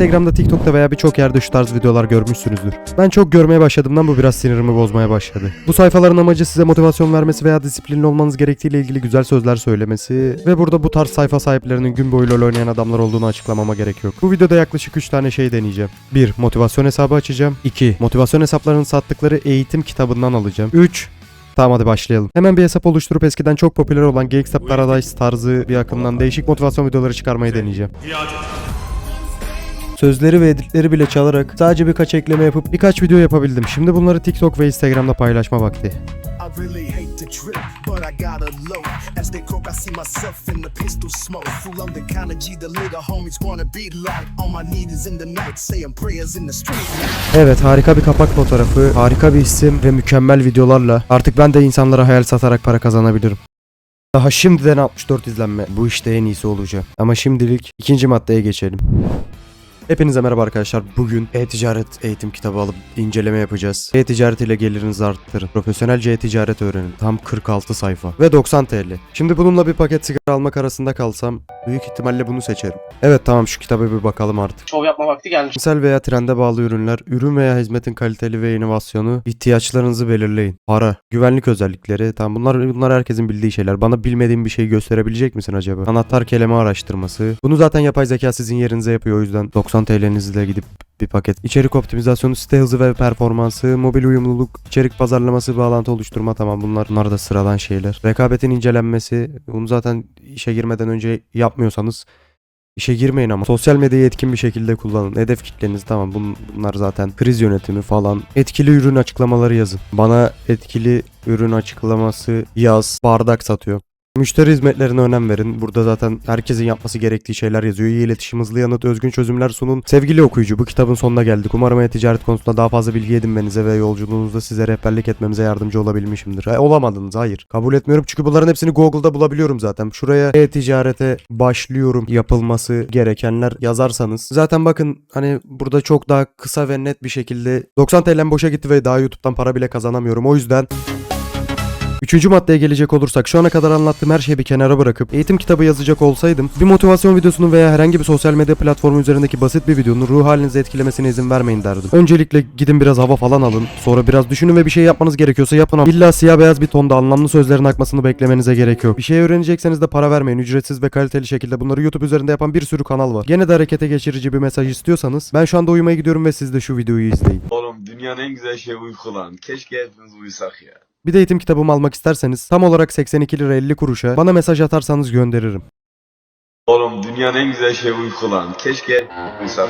Instagram'da, TikTok'ta veya birçok yerde şu tarz videolar görmüşsünüzdür. Ben çok görmeye başladığımdan bu biraz sinirimi bozmaya başladı. Bu sayfaların amacı size motivasyon vermesi veya disiplinli olmanız gerektiğiyle ilgili güzel sözler söylemesi ve burada bu tarz sayfa sahiplerinin gün boyu LoL oynayan adamlar olduğunu açıklamama gerek yok. Bu videoda yaklaşık 3 tane şey deneyeceğim. 1. Motivasyon hesabı açacağım. 2. Motivasyon hesaplarının sattıkları eğitim kitabından alacağım. 3. Tamam hadi başlayalım. Hemen bir hesap oluşturup eskiden çok popüler olan Gangsta Paradise tarzı bir akımdan değişik motivasyon videoları çıkarmayı deneyeceğim. Sözleri ve editleri bile çalarak sadece birkaç ekleme yapıp birkaç video yapabildim. Şimdi bunları TikTok ve Instagram'da paylaşma vakti. I really hate to trip, but I gotta low. As they croak, I see myself in the pistol smoke. Full on the counter G, the little homies wanna be like. On my knees in the night, saying prayers in the street. Evet harika bir kapak fotoğrafı, harika bir isim ve mükemmel videolarla artık ben de insanlara hayal satarak para kazanabilirim. Daha şimdiden 64 izlenme. Bu işte en iyisi olacak. Ama şimdilik ikinci maddeye geçelim. Hepinize merhaba arkadaşlar. Bugün e-ticaret eğitim kitabı alıp inceleme yapacağız. E-ticaret ile gelirinizi arttırın. Profesyonelce e-ticaret öğrenin. Tam 46 sayfa. Ve 90 TL. Şimdi bununla bir paket sigara almak arasında kalsam büyük ihtimalle bunu seçerim. Evet tamam şu kitaba bir bakalım artık. şov yapma vakti gelmiş. Cinsel veya trende bağlı ürünler, ürün veya hizmetin kaliteli ve inovasyonu, ihtiyaçlarınızı belirleyin. Para, güvenlik özellikleri, tamam bunlar bunlar herkesin bildiği şeyler. Bana bilmediğim bir şey gösterebilecek misin acaba? Anahtar kelime araştırması. Bunu zaten yapay zeka sizin yerinize yapıyor o yüzden 90 TL'nizle gidip bir paket. İçerik optimizasyonu, site hızı ve performansı, mobil uyumluluk, içerik pazarlaması, bağlantı oluşturma tamam bunlar bunlar da sıradan şeyler. Rekabetin incelenmesi, bunu zaten işe girmeden önce yapmıyorsanız İşe girmeyin ama sosyal medyayı etkin bir şekilde kullanın. Hedef kitleniz tamam bun- bunlar zaten kriz yönetimi falan. Etkili ürün açıklamaları yazın. Bana etkili ürün açıklaması yaz. Bardak satıyor. Müşteri hizmetlerine önem verin. Burada zaten herkesin yapması gerektiği şeyler yazıyor. İyi iletişim, hızlı yanıt, özgün çözümler sunun. Sevgili okuyucu bu kitabın sonuna geldik. Umarım e-ticaret konusunda daha fazla bilgi edinmenize ve yolculuğunuzda size rehberlik etmemize yardımcı olabilmişimdir. E, olamadınız hayır. Kabul etmiyorum çünkü bunların hepsini Google'da bulabiliyorum zaten. Şuraya e-ticarete başlıyorum yapılması gerekenler yazarsanız. Zaten bakın hani burada çok daha kısa ve net bir şekilde 90 TL'm boşa gitti ve daha YouTube'dan para bile kazanamıyorum. O yüzden Üçüncü maddeye gelecek olursak şu ana kadar anlattığım her şeyi bir kenara bırakıp eğitim kitabı yazacak olsaydım bir motivasyon videosunun veya herhangi bir sosyal medya platformu üzerindeki basit bir videonun ruh halinizi etkilemesine izin vermeyin derdim. Öncelikle gidin biraz hava falan alın sonra biraz düşünün ve bir şey yapmanız gerekiyorsa yapın ama illa siyah beyaz bir tonda anlamlı sözlerin akmasını beklemenize gerek yok. Bir şey öğrenecekseniz de para vermeyin ücretsiz ve kaliteli şekilde bunları YouTube üzerinde yapan bir sürü kanal var. Gene de harekete geçirici bir mesaj istiyorsanız ben şu anda uyumaya gidiyorum ve siz de şu videoyu izleyin. Oğlum dünyanın en güzel şeyi uyku lan. Keşke hepimiz uyusak ya. Bir de eğitim kitabımı almak isterseniz tam olarak 82 lira 50 kuruşa bana mesaj atarsanız gönderirim. Oğlum dünyanın en güzel şeyi uyku lan. Keşke uyusak.